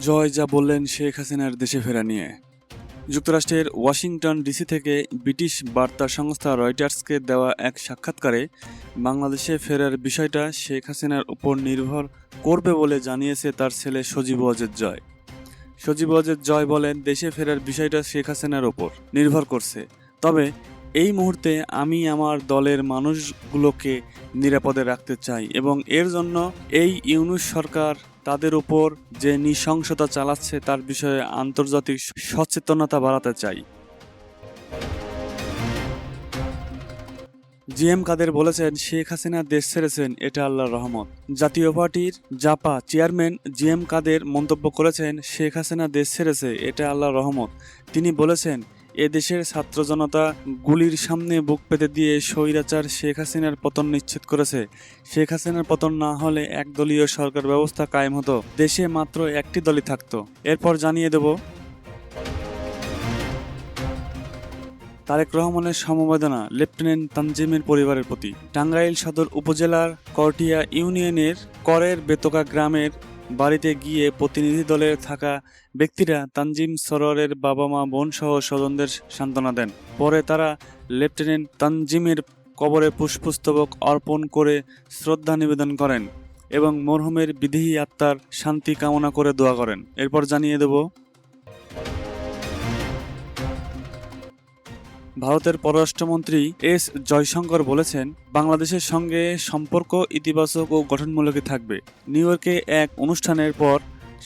জয় যা বললেন শেখ হাসিনার দেশে ফেরা নিয়ে। যুক্তরাষ্ট্রের ওয়াশিংটন ডিসি থেকে ব্রিটিশ বার্তা সংস্থা রয়টার্সকে দেওয়া এক সাক্ষাৎকারে বাংলাদেশে ফেরার বিষয়টা শেখ হাসিনার উপর নির্ভর করবে বলে জানিয়েছে তার ছেলে সজীব অজেদ জয়। সজীব অজেদ জয় বলেন, দেশে ফেরার বিষয়টা শেখ হাসিনার ওপর নির্ভর করছে। তবে এই মুহূর্তে আমি আমার দলের মানুষগুলোকে নিরাপদে রাখতে চাই এবং এর জন্য এই ইউনুস সরকার তাদের উপর যে নৃশংসতা চালাচ্ছে তার বিষয়ে আন্তর্জাতিক সচেতনতা বাড়াতে চাই। জিএম কাদের বলেছেন, শেখ হাসিনা দেশ ছেড়েছেন, এটা আল্লাহর রহমত। জাতীয় পার্টির জাপা চেয়ারম্যান জিএম কাদের মন্তব্য করেছেন, শেখ হাসিনা দেশ ছেড়েছে, এটা আল্লাহর রহমত। তিনি বলেছেন এ দেশের ছাত্র জনতা গুলির সামনে বুক পেতে দিয়ে স্বৈরাচার শেখ হাসিনার পতন নিশ্চিত করেছে। শেখ হাসিনার পতন না হলে একদলীয় সরকার ব্যবস্থা কায়েম হতো। দেশে মাত্র একটি দলই থাকতো। এরপর জানিয়ে দেব, তারেক রহমানের সমবেদনা লেফটেন্যান্ট তানজিমের পরিবারের প্রতি। টাঙ্গাইল সদর উপজেলার করটিয়া ইউনিয়নের করের বেতকা গ্রামের বাড়িতে গিয়ে প্রতিনিধি দলে থাকা ব্যক্তিরা তানজিম সরোয়ারের বাবা মা বোন সহ স্বজনদের সান্ত্বনা দেন। পরে তারা লেফটেন্যান্ট তানজিমের কবরে পুষ্পস্তবক অর্পণ করে শ্রদ্ধা নিবেদন করেন এবং মরহুমের বিদেহী আত্মার শান্তি কামনা করে দোয়া করেন। এরপর জানিয়ে দেব ভারতের পররাষ্ট্রমন্ত্রী এস জয়শঙ্কর বলেছেন, বাংলাদেশের সঙ্গে সম্পর্ক ইতিবাচক ও গঠনমূলকই থাকবে। নিউ ইয়র্কে এক অনুষ্ঠানের পর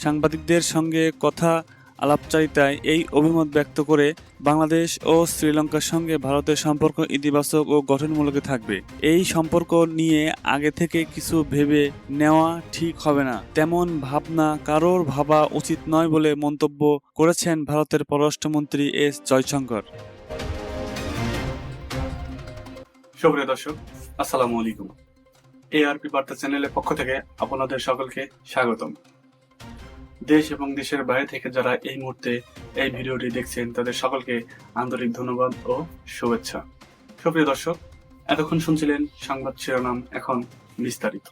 সাংবাদিকদের সঙ্গে কথা আলাপচারিতায় এই অভিমত ব্যক্ত করে বাংলাদেশ ও শ্রীলঙ্কার সঙ্গে ভারতের সম্পর্ক ইতিবাচক ও গঠনমূলকই থাকবে। এই সম্পর্ক নিয়ে আগে থেকে কিছু ভেবে নেওয়া ঠিক হবে না। তেমন ভাবনা কারোর ভাবা উচিত নয় বলে মন্তব্য করেছেন ভারতের পররাষ্ট্রমন্ত্রী এস জয়শঙ্কর। সুপ্রিয় দর্শক, আসসালামু আলাইকুম। এআরপি বার্তা চ্যানেলের পক্ষ থেকে আপনাদের সকলকে স্বাগতম। দেশ এবং দেশের বাইরে থেকে যারা এই মুহূর্তে এই ভিডিওটি দেখছেন, তাদের সকলকে আন্তরিক ধন্যবাদ ও শুভেচ্ছা। সুপ্রিয় দর্শক, এতক্ষণ শুনছিলেন সংবাদ শিরোনাম এখন বিস্তারিত।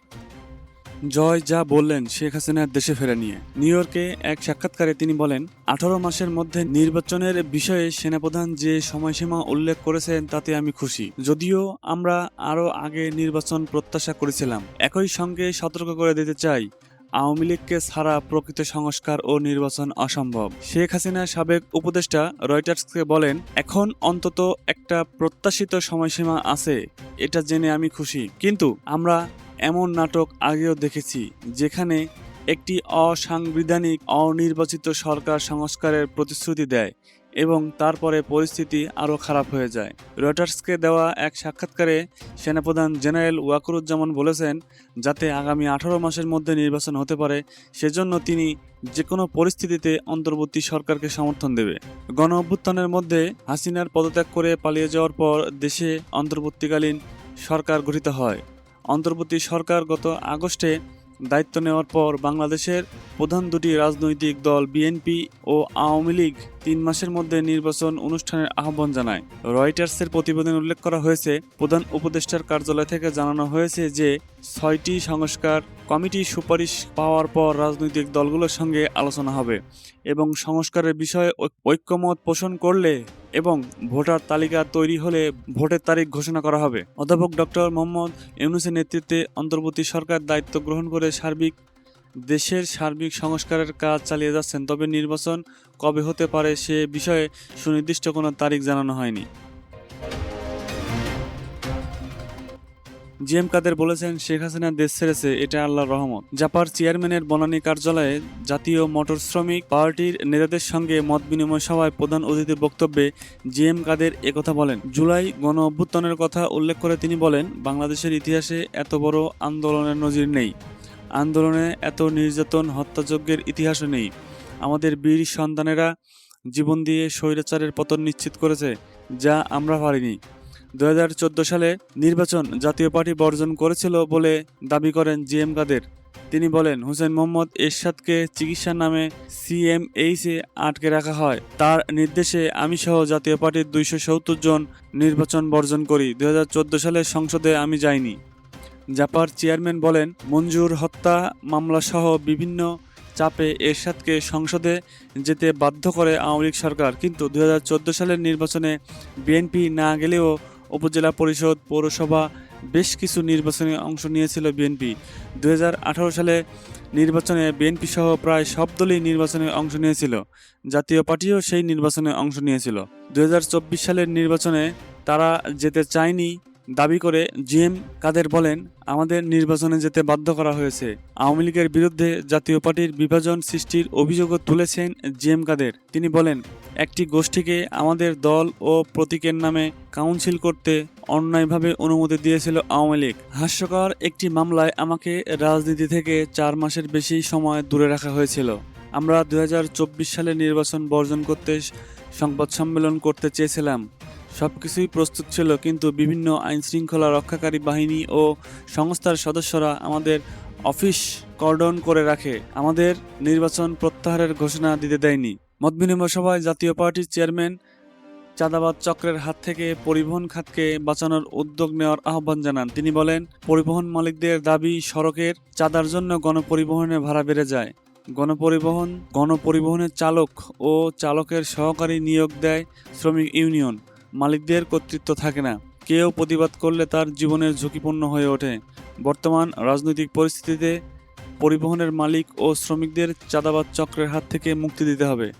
জয় যা বললেন শেখ হাসিনার দেশে ফেরা নিয়ে। নিউ ইয়র্কে এক সাক্ষাৎকারে তিনি বলেন, আঠারো মাসের মধ্যে নির্বাচনের বিষয়ে সেনাপ্রধান যে সময়সীমা উল্লেখ করেছেন তাতে আমি খুশি। যদিও আমরা আরও আগে নির্বাচন প্রত্যাশা করেছিলাম। একই সঙ্গে সতর্ক করে দিতে চাই, আওয়ামী লীগকে ছাড়া প্রকৃত সংস্কার ও নির্বাচন অসম্ভব। শেখ হাসিনা সাবেক উপদেষ্টা রয়টার্সকে বলেন, এখন অন্তত একটা প্রত্যাশিত সময়সীমা আছে, এটা জেনে আমি খুশি। কিন্তু আমরা এমন নাটক আগেও দেখেছি, যেখানে একটি অসাংবিধানিক, অনির্বাচিত সরকার সংস্কারের প্রতিশ্রুতি দেয় এবং তারপরে পরিস্থিতি আরও খারাপ হয়ে যায়। রয়টার্সকে দেওয়া এক সাক্ষাৎকারে সেনাপ্রধান জেনারেল ওয়াকুরুজ্জামান বলেছেন, যাতে আগামী আঠারো মাসের মধ্যে নির্বাচন হতে পারে, সেজন্য তিনি যে কোনো পরিস্থিতিতে অন্তর্বর্তী সরকারকে সমর্থন দেবে। গণ অভ্যুত্থানের মধ্যে হাসিনার পদত্যাগ করে পালিয়ে যাওয়ার পর দেশে অন্তর্বর্তীকালীন সরকার গঠিত হয়। অন্তর্বর্তী সরকার গত আগস্টে দায়িত্ব নেওয়ার পর বাংলাদেশের প্রধান দুটি রাজনৈতিক দল বিএনপি ও আওয়ামী লীগ তিন মাসের মধ্যে নির্বাচন অনুষ্ঠানের আহ্বান জানায়। রয়টার্সের প্রতিবেদনে উল্লেখ করা হয়েছে, প্রধান উপদেষ্টার কার্যালয় থেকে জানানো হয়েছে যে, ছয়টি সংস্কার কমিটি সুপারিশ পাওয়ার পর রাজনৈতিক দলগুলোর সঙ্গে আলোচনা হবে এবং সংস্কারের বিষয়ে ঐক- ঐক্যমত পোষণ করলে এবং ভোটার তালিকা তৈরি হলে ভোটের তারিখ ঘোষণা করা হবে। অধ্যাপক ডক্টর মোহাম্মদ ইউনুসের নেতৃত্বে অন্তর্বর্তী সরকার দায়িত্ব গ্রহণ করে সার্বিক, দেশের সার্বিক সংস্কারের কাজ চালিয়ে যাচ্ছেন, তবে নির্বাচন কবে হতে পারে সে বিষয়ে সুনির্দিষ্ট কোনো তারিখ জানানো হয়নি। জিএম কাদের বলেছেন, শেখ হাসিনা দেশ ছেড়েছে, এটা আল্লাহর রহমত। জাপার চেয়ারম্যানের বনানী কার্যালয়ে জাতীয় মোটর শ্রমিক পার্টির নেতাদের সঙ্গে মত বিনিময় সভায় প্রধান অতিথির বক্তব্যে জিএম কাদের একথা বলেন। জুলাই গণ অভ্যুত্থানের কথা উল্লেখ করে তিনি বলেন, বাংলাদেশের ইতিহাসে এত বড় আন্দোলনের নজির নেই। আন্দোলনে এত নির্যাতন হত্যাযজ্ঞের ইতিহাসও নেই। আমাদের বীর সন্তানেরা জীবন দিয়ে স্বৈরাচারের পতন নিশ্চিত করেছে, যা আমরা পারিনি। দু হাজার চোদ্দ সালে নির্বাচন জাতীয় পার্টি বর্জন করেছিল বলে দাবি করেন জিএম কাদের। তিনি বলেন, হোসেন মোহাম্মদ এরশাদকে চিকিৎসার নামে সিএমএইচে আটকে রাখা হয়। তার নির্দেশে আমি সহ জাতীয় পার্টির দুইশো সত্তর জন নির্বাচন বর্জন করি। দু হাজার চোদ্দ সালে সংসদে আমি যাইনি। জাপার চেয়ারম্যান বলেন, মঞ্জুর হত্যা মামলা সহ বিভিন্ন চাপে এরশাদকে সংসদে যেতে বাধ্য করে আওয়ামী লীগ সরকার। কিন্তু দু হাজার চোদ্দ সালের নির্বাচনে বিএনপি না গেলেও উপজেলা পরিষদ, পৌরসভা বেশ কিছু নির্বাচনে অংশ নিয়েছিল বিএনপি। দু হাজার আঠারো সালে নির্বাচনে বিএনপি সহ প্রায় সব দলই নির্বাচনে অংশ নিয়েছিল। জাতীয় পার্টিও সেই নির্বাচনে অংশ নিয়েছিল। দু হাজার চব্বিশ সালের নির্বাচনে তারা যেতে চায়নি দাবি করে জিএম কাদের বলেন, আমাদের নির্বাচনে যেতে বাধ্য করা হয়েছে। আওয়ামী লীগের বিরুদ্ধে জাতীয় পার্টির বিভাজন সৃষ্টির অভিযোগও তুলেছেন জিএম কাদের। তিনি বলেন, একটি গোষ্ঠীকে আমাদের দল ও প্রতীকের নামে কাউন্সিল করতে অন্যায়ভাবে অনুমতি দিয়েছিল আওয়ামী লীগ। হাস্যকর একটি মামলায় আমাকে রাজনীতি থেকে চার মাসের বেশি সময় দূরে রাখা হয়েছিল। আমরা দু হাজার চব্বিশ সালে নির্বাচন বর্জন করতে সংবাদ সম্মেলন করতে চেয়েছিলাম। সবকিছুই প্রস্তুত ছিল, কিন্তু বিভিন্ন আইন শৃঙ্খলা রক্ষাকারী বাহিনী ও সংস্থার সদস্যরা আমাদের অফিস কর্ডন করে রাখে। আমাদের নির্বাচন প্রত্যাহারের ঘোষণা দিতে দেয়নি। মতবিনিময় সভায় জাতীয় পার্টির চেয়ারম্যান চাঁদাবাদ চক্রের হাত থেকে পরিবহন খাতকে বাঁচানোর উদ্যোগ নেওয়ার আহ্বান জানান। তিনি বলেন, পরিবহন মালিকদের দাবি, সড়কের চাঁদার জন্য গণপরিবহনে ভাড়া বেড়ে যায়। গণপরিবহন, গণপরিবহনের চালক ও চালকের সহকারী নিয়োগ দেয় শ্রমিক ইউনিয়ন। মালিকদের কর্তৃত্ব থাকে না। কেউ প্রতিবাদ করলে তার জীবনের ঝুঁকিপূর্ণ হয়ে ওঠে। বর্তমান রাজনৈতিক পরিস্থিতিতে পরিবহনের মালিক ও শ্রমিকদের চাঁদাবাদ চক্রের হাত থেকে মুক্তি দিতে হবে।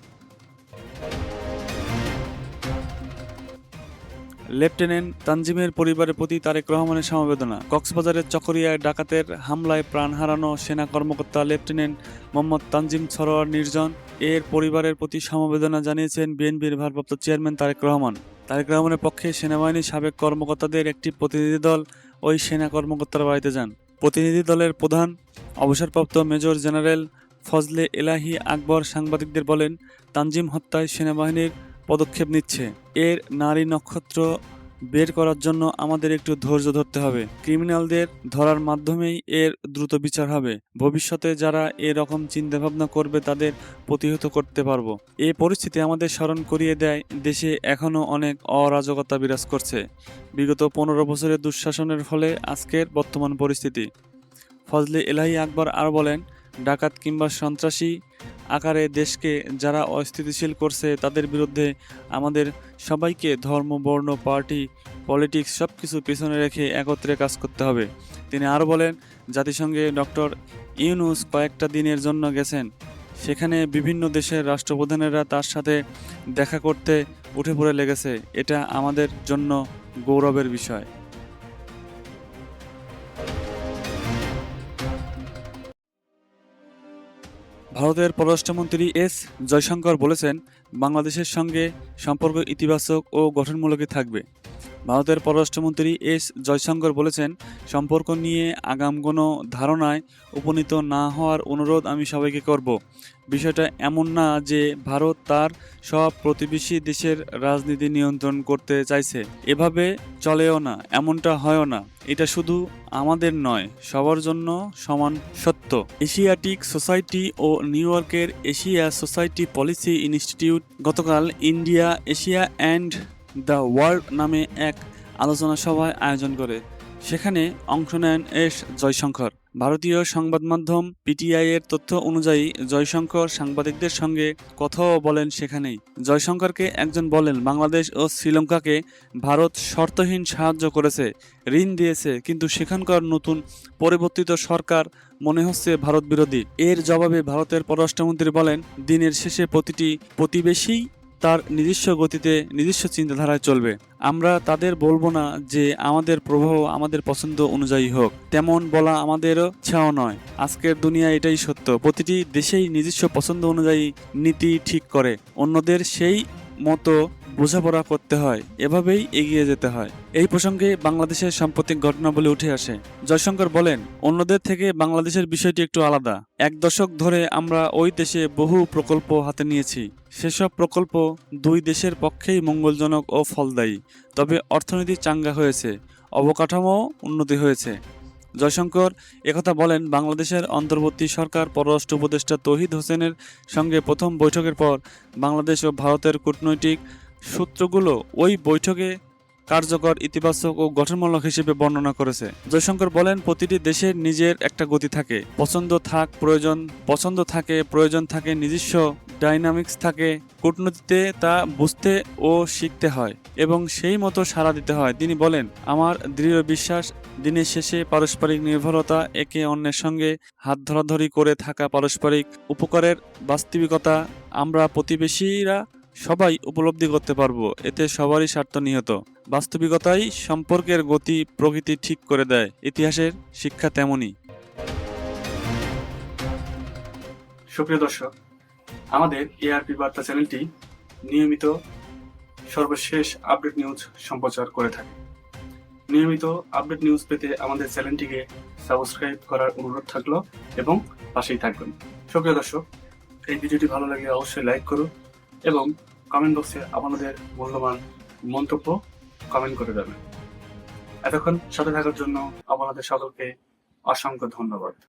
লেফটেন্যান্ট তানজিমের পরিবারের প্রতি তারেক রহমানের সমবেদনা। কক্সবাজারের চকরিয়ায় ডাকাতের হামলায় প্রাণ হারানো সেনা কর্মকর্তা লেফটেন্যান্ট মোহাম্মদ তানজিম সরোয়ার নির্জন। এর পরিবারের প্রতি সমবেদনা জানিয়েছেন বিএনপির ভারপ্রাপ্ত চেয়ারম্যান তারেক রহমান। তারেক রহমানের পক্ষে সেনাবাহিনীর সাবেক কর্মকর্তাদের একটি প্রতিনিধি দল ওই সেনা কর্মকর্তার বাড়িতে যান। প্রতিনিধি দলের প্রধান, অবসরপ্রাপ্ত মেজর জেনারেল ফজলে এলাহি আকবর সাংবাদিকদের বলেন, তানজিম হত্যায় সেনাবাহিনীর পদক্ষেপ নিচ্ছে। এর নারী নক্ষত্র বের করার জন্য আমাদের একটু ধৈর্য ধরতে হবে। ক্রিমিনালদের ধরার মাধ্যমেই এর দ্রুত বিচার হবে। ভবিষ্যতে যারা এরকম চিন্তাভাবনা করবে তাদের প্রতিহত করতে পারব। এ পরিস্থিতি আমাদের স্মরণ করিয়ে দেয়, দেশে এখনও অনেক অরাজকতা বিরাজ করছে। বিগত পনেরো বছরের দুঃশাসনের ফলে আজকের বর্তমান পরিস্থিতি। ফজলে এলাহি আকবর আর বলেন ডাকাত কিংবা সন্ত্রাসী আকারে দেশকে যারা অস্থিতিশীল করছে তাদের বিরুদ্ধে আমাদের সবাইকে ধর্ম, বর্ণ, পার্টি, পলিটিক্স সব কিছু পিছনে রেখে একত্রে কাজ করতে হবে। তিনি আরও বলেন, জাতিসংঘে ডক্টর ইউনুস কয়েকটা দিনের জন্য গেছেন। সেখানে বিভিন্ন দেশের রাষ্ট্রপ্রধানেরা তার সাথে দেখা করতে উঠে পড়ে লেগেছে। এটা আমাদের জন্য গৌরবের বিষয়। ভারতের পররাষ্ট্রমন্ত্রী এস জয়শঙ্কর বলেছেন বাংলাদেশের সঙ্গে সম্পর্ক ইতিবাচক ও গঠনমূলকই থাকবে। ভারতের পররাষ্ট্রমন্ত্রী এস জয়শঙ্কর বলেছেন, সম্পর্ক নিয়ে আগাম কোনো ধারণায় উপনীত না হওয়ার অনুরোধ আমি সবাইকে করব। বিষয়টা এমন না যে ভারত তার সব প্রতিবেশী দেশের রাজনীতি নিয়ন্ত্রণ করতে চাইছে। এভাবে চলেও না, এমনটা হয়ও না। এটা শুধু আমাদের নয়, সবার জন্য সমান সত্য। এশিয়াটিক সোসাইটি ও নিউ ইয়র্কের এশিয়া সোসাইটি পলিসি ইনস্টিটিউট গতকাল India Asia and the world নামে এক আলোচনা সভায় আয়োজন করে। সেখানে অংশ নেন এস জয়শঙ্কর। ভারতীয় সংবাদ মাধ্যম পিটিআই এর তথ্য অনুযায়ী জয়শঙ্কর সাংবাদিকদের সঙ্গে কথাও বলেন সেখানেই। জয়শঙ্করকে একজন বলেন, বাংলাদেশ ও শ্রীলঙ্কাকে ভারত শর্তহীন সাহায্য করেছে, ঋণ দিয়েছে, কিন্তু সেখানকার নতুন পরিবর্তিত সরকার মনে হচ্ছে ভারত বিরোধী। এর জবাবে ভারতের পররাষ্ট্রমন্ত্রী বলেন, দিনের শেষে প্রতিটি প্রতিবেশী তার নিজস্ব গতিতে, নিজস্ব চিন্তাধারায় চলবে। আমরা তাদের বলব না যে আমাদের প্রভাব আমাদের পছন্দ অনুযায়ী হোক। তেমন বলা আমাদেরও ছাও নয়। আজকের দুনিয়া এটাই সত্য। প্রতিটি দেশেই নিজস্ব পছন্দ অনুযায়ী নীতি ঠিক করে। অন্যদের সেই মতো বোঝাপড়া করতে হয়, এভাবেই এগিয়ে যেতে হয়। এই প্রসঙ্গে বাংলাদেশের সাম্প্রতিক ঘটনাবলী উঠে আসে। জয়শঙ্কর বলেন, অন্যদের থেকে বাংলাদেশের বিষয়টি একটু আলাদা। এক দশক ধরে আমরা ওই দেশে বহু প্রকল্প হাতে নিয়েছি। সেসব প্রকল্প দুই দেশের পক্ষেই মঙ্গলজনক ও ফলদায়ী। তবে অর্থনীতি চাঙ্গা হয়েছে অবকাঠামো উন্নতি হয়েছে। জয়শঙ্কর একথা বলেন, বাংলাদেশের অন্তর্বর্তী সরকার, পররাষ্ট্র উপদেষ্টা তহিদ হোসেনের সঙ্গে প্রথম বৈঠকের পর বাংলাদেশ ও ভারতের কূটনৈতিক সূত্রগুলো ওই বৈঠকে কার্যকর, ইতিবাচক ও গঠনমূলক হিসেবে বর্ণনা করেছে। জয়শঙ্কর বলেন, প্রতিটি দেশের নিজের একটা গতি থাকে। পছন্দ থাক, প্রয়োজন, পছন্দ থাকে, প্রয়োজন থাকে, নিজস্ব ডাইনামিক্স থাকে, কূটনীতিতে তা বুঝতে ও শিখতে হয় এবং সেই মতো সাড়া দিতে হয়। তিনি বলেন, আমার দৃঢ় বিশ্বাস, দিনের শেষে পারস্পরিক নির্ভরতা, একে অন্যের সঙ্গে হাত ধরাধরি করে থাকা পারস্পরিক উপকারের বাস্তবিকতা, আমরা প্রতিবেশীরা সবাই উপলব্ধি করতে পারব, এতে সবারই স্বার্থ নিহত। বাস্তবিকতাই সম্পর্কের গতি প্রকৃতি ঠিক করে দেয়, ইতিহাসের শিক্ষা তেমনই। সুপ্রিয় দর্শক, আমাদের এআরপি বার্তা চ্যানেলটি নিয়মিত সর্বশেষ আপডেট নিউজ সম্প্রচার করে থাকে। নিয়মিত আপডেট নিউজ পেতে আমাদের চ্যানেলটিকে সাবস্ক্রাইব করার অনুরোধ থাকল এবং পাশেই থাকবেন। সুপ্রিয় দর্শক, এই ভিডিওটি ভালো লাগলে অবশ্যই লাইক করুন এবং কমেন্ট বক্সে আপনাদের মূল্যবান মন্তব্য কমেন্ট করে দেবেন এতক্ষণ সাথে থাকার জন্য আপনাদের সকলকে অসংখ্য ধন্যবাদ।